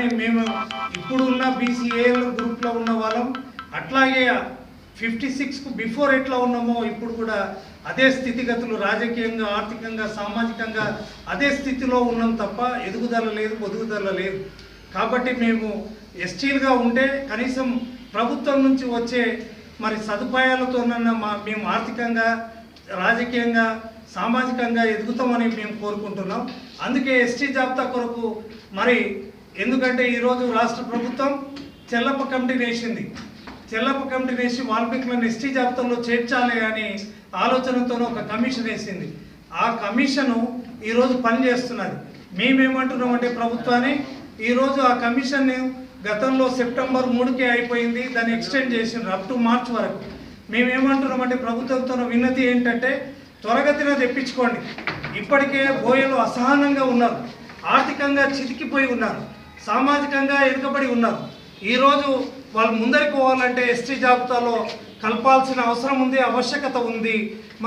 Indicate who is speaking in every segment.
Speaker 1: కానీ మేము ఇప్పుడు ఉన్న బీసీఏ గ్రూప్లో ఉన్న వాళ్ళం. అట్లాగే ఫిఫ్టీ సిక్స్కు బిఫోర్ ఎట్లా ఉన్నామో ఇప్పుడు కూడా అదే స్థితిగతులు రాజకీయంగా ఆర్థికంగా సామాజికంగా అదే స్థితిలో ఉన్నాం తప్ప ఎదుగుదల లేదు పొదుగుదల లేదు. కాబట్టి మేము ఎస్టీలుగా ఉంటే కనీసం ప్రభుత్వం నుంచి వచ్చే మరి సదుపాయాలతోనన్నా మా మేము ఆర్థికంగా రాజకీయంగా సామాజికంగా ఎదుగుతామని మేము కోరుకుంటున్నాం. అందుకే ఎస్టీ జాబితా కొరకు మరి ఎందుకంటే ఈరోజు రాష్ట్ర ప్రభుత్వం చెల్లప్ప కమిటీ వేసింది. చెల్లప్ప కమిటీ వేసి వాల్మీకులను ఎస్టీ జాబితాలో చేర్చాలి అని ఆలోచనతో ఒక కమిషన్ వేసింది. ఆ కమిషను ఈరోజు పనిచేస్తున్నది. మేమేమంటున్నామంటే ప్రభుత్వాన్ని ఈరోజు ఆ కమిషన్ గతంలో సెప్టెంబర్ మూడుకే అయిపోయింది. దాన్ని ఎక్స్టెండ్ చేసిండ్రు అప్ టు మార్చ్ వరకు. మేమేమంటున్నామంటే ప్రభుత్వంతో విన్నతి ఏంటంటే త్వరగతిన తెప్పించుకోండి. ఇప్పటికే బోయలు అసహనంగా ఉన్నారు. ఆర్థికంగా చితికిపోయి ఉన్నారు. సామాజికంగా వెనుకబడి ఉన్నారు. ఈరోజు వాళ్ళు ముందరికి పోవాలంటే ఎస్టీ జాబితాలో కలపాల్సిన అవసరం ఉంది ఆవశ్యకత ఉంది.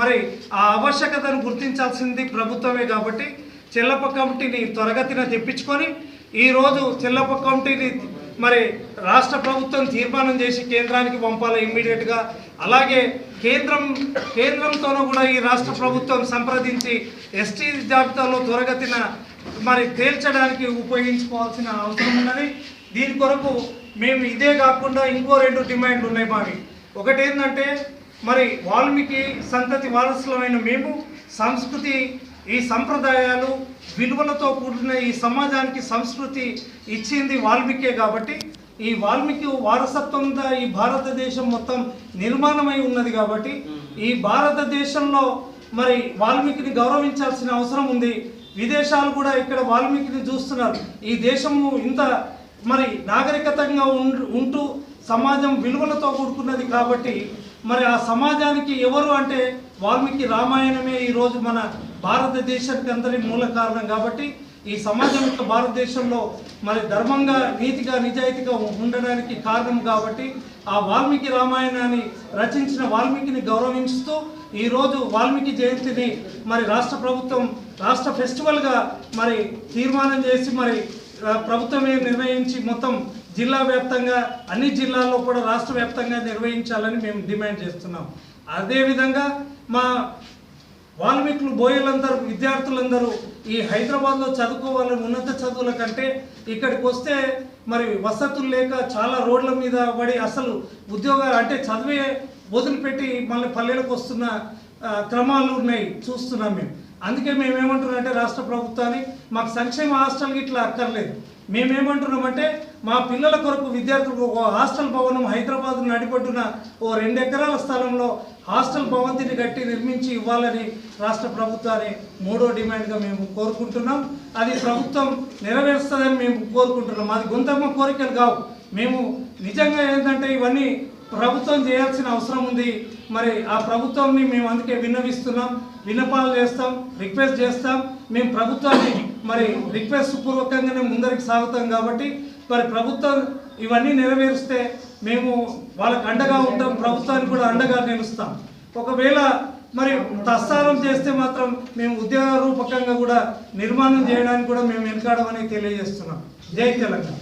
Speaker 1: మరి ఆ ఆవశ్యకతను గుర్తించాల్సింది ప్రభుత్వమే కాబట్టి చెల్లప్ప కమిటీని త్వరగతిన తెప్పించుకొని ఈరోజు చెల్లప్ప కమిటీని మరి రాష్ట్ర ప్రభుత్వం తీర్మానం చేసి కేంద్రానికి పంపాలి ఇమ్మీడియట్గా. అలాగే కేంద్రం కేంద్రంతోనూ కూడా ఈ రాష్ట్ర ప్రభుత్వం సంప్రదించి ఎస్టీ జాబితాలో త్వరగతిన మరి తేల్చడానికి ఉపయోగించుకోవాల్సిన అవసరం ఉన్నది. దీని కొరకు మేము ఇదే కాకుండా ఇంకో రెండు డిమాండ్లు ఉన్నాయి మావి. ఒకటి ఏంటంటే మరి వాల్మీకి సంతతి వారసులమైన మేము సంస్కృతి ఈ సంప్రదాయాలు విలువలతో కూడిన ఈ సమాజానికి సంస్కృతి ఇచ్చింది వాల్మీకే కాబట్టి ఈ వాల్మీకి వారసత్వంతో ఈ భారతదేశం మొత్తం నిర్మాణమై ఉన్నది కాబట్టి ఈ భారతదేశంలో మరి వాల్మీకిని గౌరవించాల్సిన అవసరం ఉంది. విదేశాలు కూడా ఇక్కడ వాల్మీకిని చూస్తున్నారు. ఈ దేశము ఇంత మరి నాగరికతంగా ఉంటూ సమాజం విలువలతో కూడుకున్నది కాబట్టి మరి ఆ సమాజానికి ఎవరు అంటే వాల్మీకి రామాయణమే ఈరోజు మన భారతదేశానికి అందరి మూల కారణం కాబట్టి ఈ సమాజం యొక్క భారతదేశంలో మరి ధర్మంగా నీతిగా నిజాయితీగా ఉండడానికి కారణం కాబట్టి ఆ వాల్మీకి రామాయణాన్ని రచించిన వాల్మీకిని గౌరవించుతూ ఈరోజు వాల్మీకి జయంతిని మరి రాష్ట్ర ప్రభుత్వం రాష్ట్ర ఫెస్టివల్గా మరి తీర్మానం చేసి మరి ప్రభుత్వమే నిర్ణయించి మొత్తం జిల్లా వ్యాప్తంగా అన్ని జిల్లాల్లో కూడా రాష్ట్ర వ్యాప్తంగా నిర్వహించాలని మేము డిమాండ్ చేస్తున్నాం. అదేవిధంగా మా వాల్మీకులు బోయలందరూ విద్యార్థులందరూ ఈ హైదరాబాద్లో చదువుకోవాలని ఉన్నత చదువుల కంటే ఇక్కడికి వస్తే మరి వసతులు లేక చాలా రోడ్ల మీద పడి అసలు ఉద్యోగాలు అంటే చదివే వదిలిపెట్టి మళ్ళీ పల్లెలకు వస్తున్న క్రమాలు ఉన్నాయి చూస్తున్నాం మేము. అందుకే మేము ఏమంటున్నామంటే రాష్ట్ర ప్రభుత్వాన్ని మాకు సంక్షేమ హాస్టల్ ఇట్లా అక్కర్లేదు. మేమేమంటున్నామంటే మా పిల్లల కొరకు విద్యార్థులకు ఒక హాస్టల్ భవనం హైదరాబాద్ నడిపడ్డున ఓ రెండు ఎకరాల స్థలంలో హాస్టల్ భవంతిని కట్టి నిర్మించి ఇవ్వాలని రాష్ట్ర ప్రభుత్వాన్ని మూడో డిమాండ్గా మేము కోరుకుంటున్నాం. అది ప్రభుత్వం నెరవేరుస్తుందని మేము కోరుకుంటున్నాం. అది గొంతమ్మ కోరికలు కావు. మేము నిజంగా ఏంటంటే ఇవన్నీ ప్రభుత్వం చేయాల్సిన అవసరం ఉంది. మరి ఆ ప్రభుత్వాన్ని మేము అందుకే విన్నవిస్తున్నాం విన్నపాలు చేస్తాం రిక్వెస్ట్ చేస్తాం. మేము ప్రభుత్వాన్ని మరి రిక్వెస్ట్ పూర్వకంగానే ముందరికి సాగుతాం కాబట్టి మరి ప్రభుత్వం ఇవన్నీ నెరవేరుస్తే మేము వాళ్ళకి అండగా ఉంటాం ప్రభుత్వానికి కూడా అండగా నిలుస్తాం. ఒకవేళ మరి ప్రస్థానం చేస్తే మాత్రం మేము ఉద్యోగ రూపకంగా కూడా నిర్మాణం చేయడానికి కూడా మేము వెనుకాడమని తెలియజేస్తున్నాం. జై తెలంగాణ.